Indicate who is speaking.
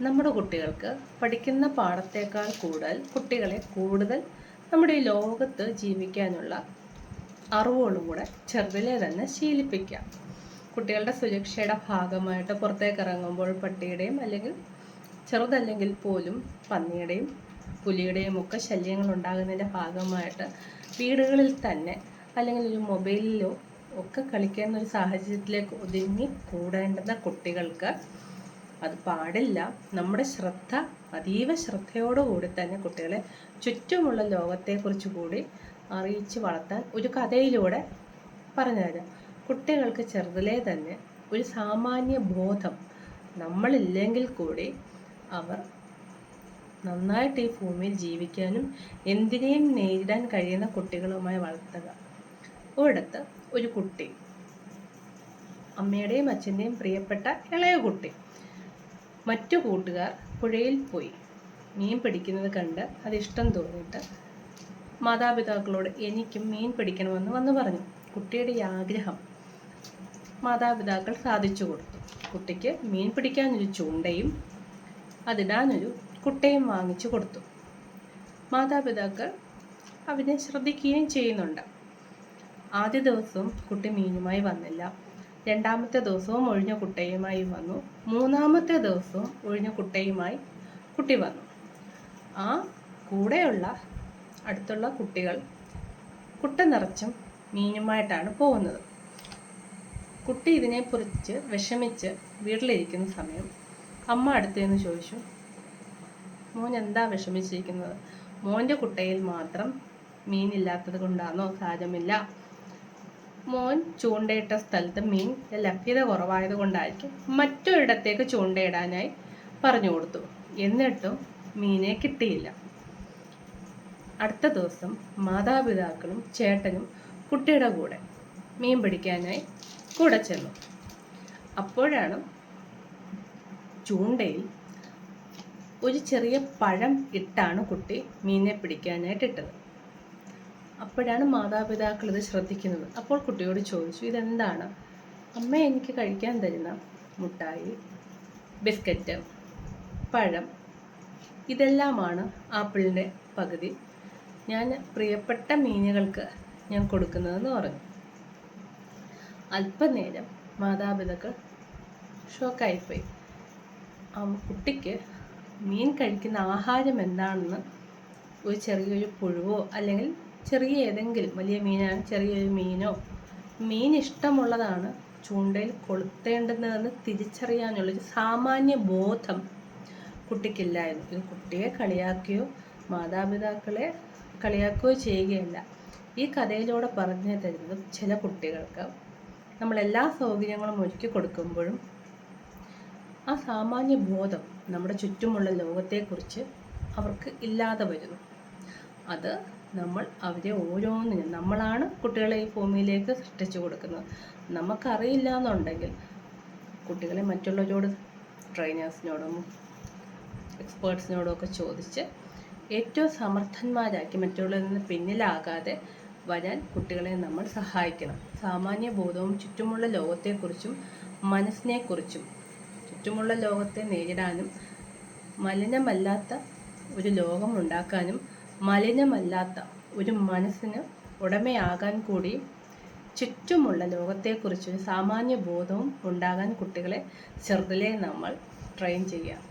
Speaker 1: നമ്മുടെ കുട്ടികൾക്ക് പഠിക്കുന്ന പാഠത്തേക്കാൾ കൂടുതൽ കുട്ടികളെ കൂടുതൽ നമ്മുടെ ഈ ലോകത്ത് ജീവിക്കാനുള്ള അറിവുകളും കൂടെ ചെറുതിലെ തന്നെ ശീലിപ്പിക്കാം കുട്ടികളുടെ സുരക്ഷയുടെ ഭാഗമായിട്ട് പുറത്തേക്ക് ഇറങ്ങുമ്പോൾ പട്ടിയുടെയും അല്ലെങ്കിൽ ചെറുതല്ലെങ്കിൽ പോലും പന്നിയുടെയും പുലിയുടെയും ഒക്കെ ശല്യങ്ങൾ ഉണ്ടാകുന്നതിന്റെ ഭാഗമായിട്ട് വീടുകളിൽ തന്നെ അല്ലെങ്കിൽ ഒരു മൊബൈലിലോ ഒക്കെ കളിക്കുന്ന ഒരു സാഹചര്യത്തിലേക്ക് ഒതുങ്ങി കൂടേണ്ടുന്ന കുട്ടികൾക്ക് അത് പാടില്ല. നമ്മുടെ ശ്രദ്ധ അതീവ ശ്രദ്ധയോടുകൂടി തന്നെ കുട്ടികളെ ചുറ്റുമുള്ള ലോകത്തെക്കുറിച്ച് കൂടി അറിയിച്ച് വളർത്താൻ ഒരു കഥയിലൂടെ പറഞ്ഞുതരാം കുട്ടികൾക്ക് ചെറുതിലേ തന്നെ ഒരു സാമാന്യ ബോധം നമ്മളില്ലെങ്കിൽ കൂടി അവർ നന്നായിട്ട് ഈ ഭൂമിയിൽ ജീവിക്കാനും എന്തിനേയും നേരിടാൻ കഴിയുന്ന കുട്ടികളുമായി വളർത്തുക. ഒരിടത്ത് ഒരു കുട്ടി അമ്മയുടെയും അച്ഛന്റെയും പ്രിയപ്പെട്ട ഇളയ കുട്ടി മറ്റു കൂട്ടുകാർ പുഴയിൽ പോയി. മീൻ പിടിക്കുന്നത് കണ്ട് അത് ഇഷ്ടം തോന്നിയിട്ട് മാതാപിതാക്കളോട് എനിക്കും മീൻ പിടിക്കണമെന്ന് വന്ന് പറഞ്ഞു. കുട്ടിയുടെ ഈ ആഗ്രഹം മാതാപിതാക്കൾ സാധിച്ചു കൊടുത്തു. കുട്ടിക്ക് മീൻ പിടിക്കാനൊരു ചൂണ്ടയും അതിടാനൊരു കുട്ടയും വാങ്ങിച്ചു കൊടുത്തു. മാതാപിതാക്കൾ അവനെ ശ്രദ്ധിക്കുകയും ചെയ്യുന്നുണ്ട്. ആദ്യ ദിവസവും കുട്ടി മീനുമായി വന്നില്ല. രണ്ടാമത്തെ ദിവസവും ഒഴിഞ്ഞ കുട്ടയുമായി വന്നു. മൂന്നാമത്തെ ദിവസവും ഒഴിഞ്ഞ കുട്ടയുമായി കുട്ടി വന്നു. ആ കൂടെയുള്ള അടുത്തുള്ള കുട്ടികൾ കുട്ട നിറച്ചും മീനുമായിട്ടാണ് പോകുന്നത്. കുട്ടി ഇതിനെക്കുറിച്ച് വിഷമിച്ച് വീട്ടിലിരിക്കുന്ന സമയം അമ്മ അടുത്തുനിന്ന് ചോദിച്ചു മോൻ എന്താ വിഷമിച്ചിരിക്കുന്നത്? മോന്റെ കുട്ടയിൽ മാത്രം മീനില്ലാത്തത് കൊണ്ടാണോ സാരമില്ല? മോൻ ചൂണ്ടയിട്ട സ്ഥലത്ത് മീൻ ലഭ്യത കുറവായത് കൊണ്ടായിരിക്കും മറ്റൊരിടത്തേക്ക് ചൂണ്ടയിടാനായി പറഞ്ഞു കൊടുത്തു. എന്നിട്ടും മീനെ കിട്ടിയില്ല. അടുത്ത ദിവസം മാതാപിതാക്കളും ചേട്ടനും കുട്ടിയുടെ കൂടെ മീൻ പിടിക്കാനായി കൂടെ ചെന്നു. അപ്പോഴാണ് ചൂണ്ടയിൽ ഒരു ചെറിയ പഴം ഇട്ടാണ് കുട്ടി മീനെ പിടിക്കാനായിട്ട് ഇട്ടത്. അപ്പോഴാണ് മാതാപിതാക്കൾ ഇത് ശ്രദ്ധിക്കുന്നത്. അപ്പോൾ കുട്ടിയോട് ചോദിച്ചു ഇതെന്താണ്? അമ്മ എനിക്ക് കഴിക്കാൻ തരുന്ന മുട്ടായി ബിസ്ക്കറ്റ് പഴം ഇതെല്ലാമാണ് ആപ്പിളിന്റെ പകുതി. ഞാൻ പ്രിയപ്പെട്ട മീനുകൾക്ക് ഞാൻ കൊടുക്കുന്നതെന്ന് പറഞ്ഞു. അല്പനേരം മാതാപിതാക്കൾ ഷോക്കായിപ്പോയി. ആ കുട്ടിക്ക് മീൻ കഴിക്കുന്ന ആഹാരം എന്താണെന്ന് ഒരു ചെറിയൊരു പുഴുവോ അല്ലെങ്കിൽ ചെറിയ ഏതെങ്കിലും വലിയ മീനാണ് ചെറിയൊരു മീനോ മീൻ ഇഷ്ടമുള്ളതാണ് ചൂണ്ടയിൽ കൊളുത്തേണ്ടുന്നതെന്ന് തിരിച്ചറിയാനുള്ളൊരു സാമാന്യ ബോധം കുട്ടിക്കില്ലായിരുന്നു. ഇത് കുട്ടിയെ കളിയാക്കുകയോ മാതാപിതാക്കളെ കളിയാക്കുകയോ ചെയ്യുകയല്ല. ഈ കഥയിലൂടെ പറഞ്ഞു തരുന്നത് ചില കുട്ടികൾക്ക് നമ്മൾ എല്ലാ സൗകര്യങ്ങളും ഒരുക്കി കൊടുക്കുമ്പോഴും ആ സാമാന്യ ബോധം നമ്മുടെ ചുറ്റുമുള്ള ലോകത്തെക്കുറിച്ച് അവർക്ക് ഇല്ലാതെ വരുന്നു. അത് നമ്മൾ അവരെ ഓരോന്നിനും നമ്മളാണ് കുട്ടികളെ ഈ ഭൂമിയിലേക്ക് സൃഷ്ടിച്ചു കൊടുക്കുന്നത്. നമുക്കറിയില്ല എന്നുണ്ടെങ്കിൽ കുട്ടികളെ മറ്റുള്ളവരോട് ട്രെയിനേഴ്സിനോടും എക്സ്പേർട്സിനോടും ഒക്കെ ചോദിച്ച് ഏറ്റവും സമർത്ഥന്മാരാക്കി മറ്റുള്ളവരിൽ നിന്ന് പിന്നിലാകാതെ വരാൻ കുട്ടികളെ നമ്മൾ സഹായിക്കണം. സാമാന്യ ബോധവും ചുറ്റുമുള്ള ലോകത്തെക്കുറിച്ചും മനസ്സിനെക്കുറിച്ചും ചുറ്റുമുള്ള ലോകത്തെ നേരിടാനും മലിനമല്ലാത്ത ഒരു ലോകം ഉണ്ടാക്കാനും മലിനമല്ലാത്ത ഒരു മനസ്സിന് ഉടമയാകാൻ കൂടി ചുറ്റുമുള്ള ലോകത്തെക്കുറിച്ചൊരു സാമാന്യ ബോധവും ഉണ്ടാകാൻ കുട്ടികളെ ചെറുതിലേ നമ്മൾ ട്രെയിൻ ചെയ്യാം